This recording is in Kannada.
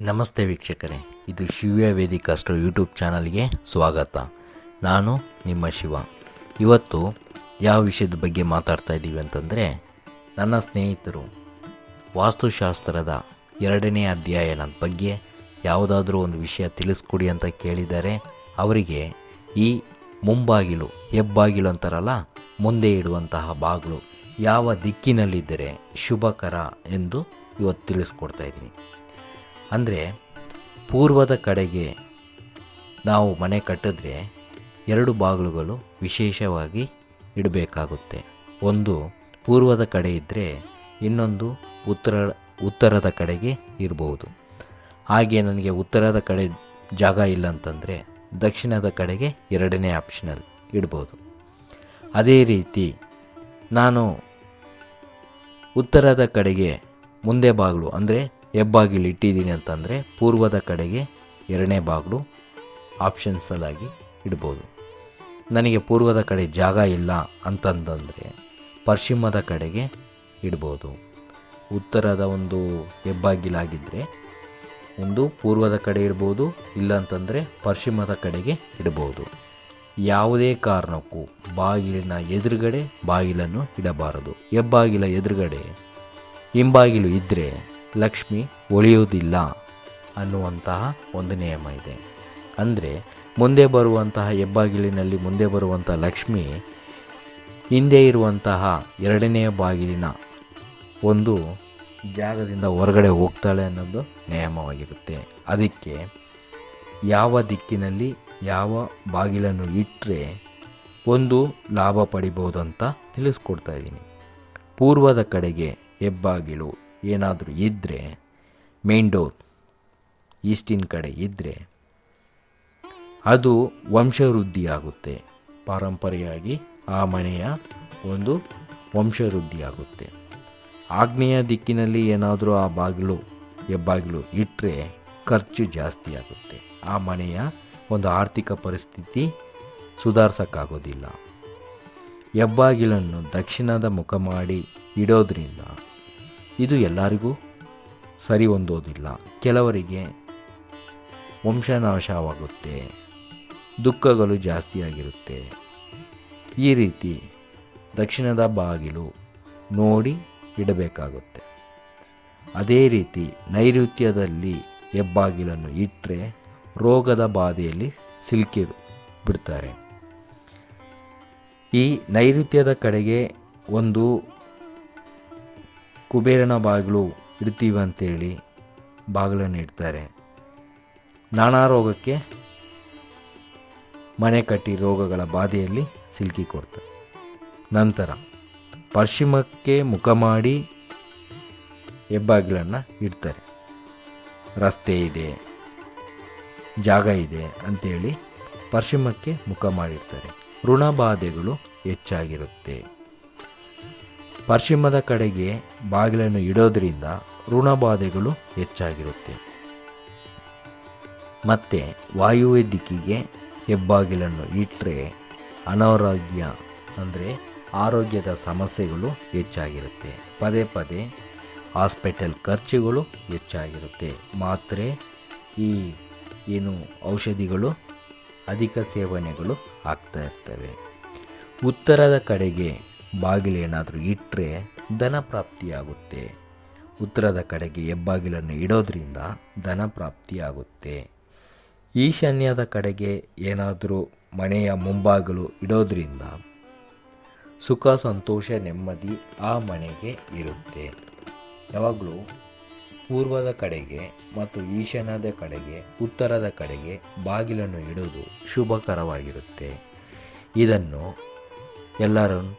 ನಮಸ್ತೆ ವೀಕ್ಷಕರೇ, ಇದು ಶಿವ್ಯ ವೇದಿಕಾಸ್ಟ್ರೋ ಯೂಟ್ಯೂಬ್ ಚಾನಲ್ಗೆ ಸ್ವಾಗತ. ನಾನು ನಿಮ್ಮ ಶಿವ. ಇವತ್ತು ಯಾವ ವಿಷಯದ ಬಗ್ಗೆ ಮಾತಾಡ್ತಾ ಇದ್ದೀವಿ ಅಂತಂದರೆ, ನನ್ನ ಸ್ನೇಹಿತರು ವಾಸ್ತುಶಾಸ್ತ್ರದ ಎರಡನೇ ಅಧ್ಯಾಯನ ಬಗ್ಗೆ ಯಾವುದಾದ್ರೂ ಒಂದು ವಿಷಯ ತಿಳಿಸ್ಕೊಡಿ ಅಂತ ಕೇಳಿದರೆ, ಅವರಿಗೆ ಈ ಮುಂಬಾಗಿಲು, ಹೆಬ್ಬಾಗಿಲು ಅಂತಾರಲ್ಲ, ಮುಂದೆ ಇಡುವಂತಹ ಬಾಗಿಲು ಯಾವ ದಿಕ್ಕಿನಲ್ಲಿದ್ದರೆ ಶುಭಕರ ಎಂದು ಇವತ್ತು ತಿಳಿಸ್ಕೊಡ್ತಾ ಇದ್ದೀನಿ. ಅಂದರೆ ಪೂರ್ವದ ಕಡೆಗೆ ನಾವು ಮನೆ ಕಟ್ಟಿದ್ರೆ ಎರಡು ಬಾಗಿಲುಗಳು ವಿಶೇಷವಾಗಿ ಇಡಬೇಕಾಗುತ್ತೆ. ಒಂದು ಪೂರ್ವದ ಕಡೆ ಇದ್ದರೆ ಇನ್ನೊಂದು ಉತ್ತರ, ಉತ್ತರದ ಕಡೆಗೆ ಇರಬಹುದು ಹಾಗೆ ನನಗೆ ಉತ್ತರದ ಕಡೆ ಜಾಗ ಇಲ್ಲ ಅಂತಂದರೆ ದಕ್ಷಿಣದ ಕಡೆಗೆ ಎರಡನೇ ಆಪ್ಷನಲ್ ಇಡ್ಬೋದು. ಅದೇ ರೀತಿ ನಾನು ಉತ್ತರದ ಕಡೆಗೆ ಮುಂದೆ ಬಾಗಿಲು ಅಂದರೆ ಹೆಬ್ಬಾಗಿಲು ಇಟ್ಟಿದ್ದೀನಿ ಅಂತಂದರೆ ಪೂರ್ವದ ಕಡೆಗೆ ಎರಡನೇ ಬಾಗಿಲು ಆಪ್ಷನ್ಸಲ್ಲಾಗಿ ಇಡ್ಬೋದು. ನನಗೆ ಪೂರ್ವದ ಕಡೆ ಜಾಗ ಇಲ್ಲ ಅಂತಂದರೆ ಪಶ್ಚಿಮದ ಕಡೆಗೆ ಇಡ್ಬೋದು. ಉತ್ತರದ ಒಂದು ಹೆಬ್ಬಾಗಿಲಾಗಿದ್ದರೆ ಒಂದು ಪೂರ್ವದ ಕಡೆ ಇಡ್ಬೋದು, ಇಲ್ಲ ಅಂತಂದರೆ ಪಶ್ಚಿಮದ ಕಡೆಗೆ ಇಡ್ಬೋದು. ಯಾವುದೇ ಕಾರಣಕ್ಕೂ ಬಾಗಿಲಿನ ಎದುರುಗಡೆ ಬಾಗಿಲನ್ನು ಇಡಬಾರದು. ಹೆಬ್ಬಾಗಿಲ ಎದುರುಗಡೆ ಹಿಂಬಾಗಿಲು ಇದ್ದರೆ ಲಕ್ಷ್ಮಿ ಒಳಿಯುವುದಿಲ್ಲ ಅನ್ನುವಂತಹ ಒಂದು ನಿಯಮ ಇದೆ. ಅಂದರೆ ಮುಂದೆ ಬರುವಂತಹ ಹೆಬ್ಬಾಗಿಲಿನಲ್ಲಿ ಮುಂದೆ ಬರುವಂಥ ಲಕ್ಷ್ಮಿ ಹಿಂದೆ ಇರುವಂತಹ ಎರಡನೆಯ ಬಾಗಿಲಿನ ಒಂದು ಜಾಗದಿಂದ ಹೊರಗಡೆ ಹೋಗ್ತಾಳೆ ಅನ್ನೋದು ನಿಯಮವಾಗಿರುತ್ತೆ. ಅದಕ್ಕೆ ಯಾವ ದಿಕ್ಕಿನಲ್ಲಿ ಯಾವ ಬಾಗಿಲನ್ನು ಇಟ್ಟರೆ ಒಂದು ಲಾಭ ಪಡಿಬೋದು ಅಂತ ತಿಳಿಸ್ಕೊಡ್ತಾ ಇದ್ದೀನಿ. ಪೂರ್ವದ ಕಡೆಗೆ ಹೆಬ್ಬಾಗಿಲು ಏನಾದರೂ ಇದ್ದರೆ ಮೇನ್ ಡೋರ್ ಈಸ್ಟಿನ ಕಡೆ ಇದ್ದರೆ ಅದು ವಂಶವೃದ್ಧಿ ಆಗುತ್ತೆ ಪಾರಂಪರೆಯಾಗಿ ಆ ಮನೆಯ ಒಂದು ವಂಶವೃದ್ಧಿಯಾಗುತ್ತೆ. ಆಗ್ನೇಯ ದಿಕ್ಕಿನಲ್ಲಿ ಏನಾದರೂ ಆ ಬಾಗಿಲು, ಹೆಬ್ಬಾಗಿಲು ಇಟ್ಟರೆ ಖರ್ಚು ಜಾಸ್ತಿ ಆಗುತ್ತೆ. ಆ ಮನೆಯ ಒಂದು ಆರ್ಥಿಕ ಪರಿಸ್ಥಿತಿ ಸುಧಾರಿಸೋಕ್ಕಾಗೋದಿಲ್ಲ. ಹೆಬ್ಬಾಗಿಲನ್ನು ದಕ್ಷಿಣದ ಮುಖ ಮಾಡಿ ಇಡೋದ್ರಿಂದ ಇದು ಎಲ್ಲರಿಗೂ ಸರಿ ಹೊಂದೋದಿಲ್ಲ. ಕೆಲವರಿಗೆ ವಂಶನಾಶವಾಗುತ್ತೆ. ದುಃಖಗಳು ಜಾಸ್ತಿಯಾಗಿರುತ್ತೆ ಈ ರೀತಿ ದಕ್ಷಿಣದ ಬಾಗಿಲು ನೋಡಿ ಇಡಬೇಕಾಗುತ್ತೆ. ಅದೇ ರೀತಿ ನೈಋತ್ಯದಲ್ಲಿ ಹೆಬ್ಬಾಗಿಲನ್ನು ಇಟ್ಟರೆ ರೋಗದ ಬಾಧೆಯಲ್ಲಿ ಸಿಲುಕಿ ಬಿಡ್ತಾರೆ. ಈ ನೈಋತ್ಯದ ಕಡೆಗೆ ಒಂದು ಕುಬೇರನ ಬಾಗಿಲು ಇಡ್ತೀವಿ ಅಂತೇಳಿ ಬಾಗಿಲನ್ನು ಇಡ್ತಾರೆ. ನಾನಾ ರೋಗಕ್ಕೆ ಮನೆ ಕಟ್ಟಿ ರೋಗಗಳ ಬಾಧೆಯಲ್ಲಿ ಸಿಲುಕಿ ಕೊಡ್ತಾರೆ. ನಂತರ ಪಶ್ಚಿಮಕ್ಕೆ ಮುಖ ಮಾಡಿ ಹೆಬ್ಬಾಗಿಲನ್ನು ಇಡ್ತಾರೆ. ರಸ್ತೆ ಇದೆ, ಜಾಗ ಇದೆ ಅಂಥೇಳಿ ಪಶ್ಚಿಮಕ್ಕೆ ಮುಖ ಮಾಡಿರ್ತಾರೆ. ಋಣಬಾಧೆಗಳು ಹೆಚ್ಚಾಗಿರುತ್ತೆ. ಪಶ್ಚಿಮದ ಕಡೆಗೆ ಬಾಗಿಲನ್ನು ಇಡೋದರಿಂದ ಋಣಬಾಧೆಗಳು ಹೆಚ್ಚಾಗಿರುತ್ತೆ. ಮತ್ತು ವಾಯುವ್ಯ ದಿಕ್ಕಿಗೆ ಹೆಬ್ಬಾಗಿಲನ್ನು ಇಟ್ಟರೆ ಅನಾರೋಗ್ಯ, ಅಂದರೆ ಆರೋಗ್ಯದ ಸಮಸ್ಯೆಗಳು ಹೆಚ್ಚಾಗಿರುತ್ತೆ. ಪದೇ ಪದೇ ಹಾಸ್ಪಿಟಲ್ ಖರ್ಚುಗಳು ಹೆಚ್ಚಾಗಿರುತ್ತೆ. ಮಾತ್ರೆ, ಈ ಏನು ಔಷಧಿಗಳು, ಅಧಿಕ ಸೇವನೆಗಳು ಆಗ್ತಾ ಇರ್ತವೆ. ಉತ್ತರದ ಕಡೆಗೆ ಬಾಗಿಲೇನಾದರೂ ಇಟ್ಟರೆ ಧನ ಪ್ರಾಪ್ತಿಯಾಗುತ್ತೆ. ಉತ್ತರದ ಕಡೆಗೆ ಹೆಬ್ಬಾಗಿಲನ್ನು ಇಡೋದ್ರಿಂದ ಧನ ಪ್ರಾಪ್ತಿಯಾಗುತ್ತೆ. ಈಶಾನ್ಯದ ಕಡೆಗೆ ಏನಾದರೂ ಮನೆಯ ಮುಂಬಾಗಿಲು ಇಡೋದ್ರಿಂದ ಸುಖ, ಸಂತೋಷ, ನೆಮ್ಮದಿ ಆ ಮನೆಗೆ ಇರುತ್ತೆ. ಯಾವಾಗಲೂ ಪೂರ್ವದ ಕಡೆಗೆ ಮತ್ತು ಈಶಾನ್ಯದ ಕಡೆಗೆ, ಉತ್ತರದ ಕಡೆಗೆ ಬಾಗಿಲನ್ನು ಇಡೋದು ಶುಭಕರವಾಗಿರುತ್ತೆ. ಇದನ್ನು ಎಲ್ಲರೂ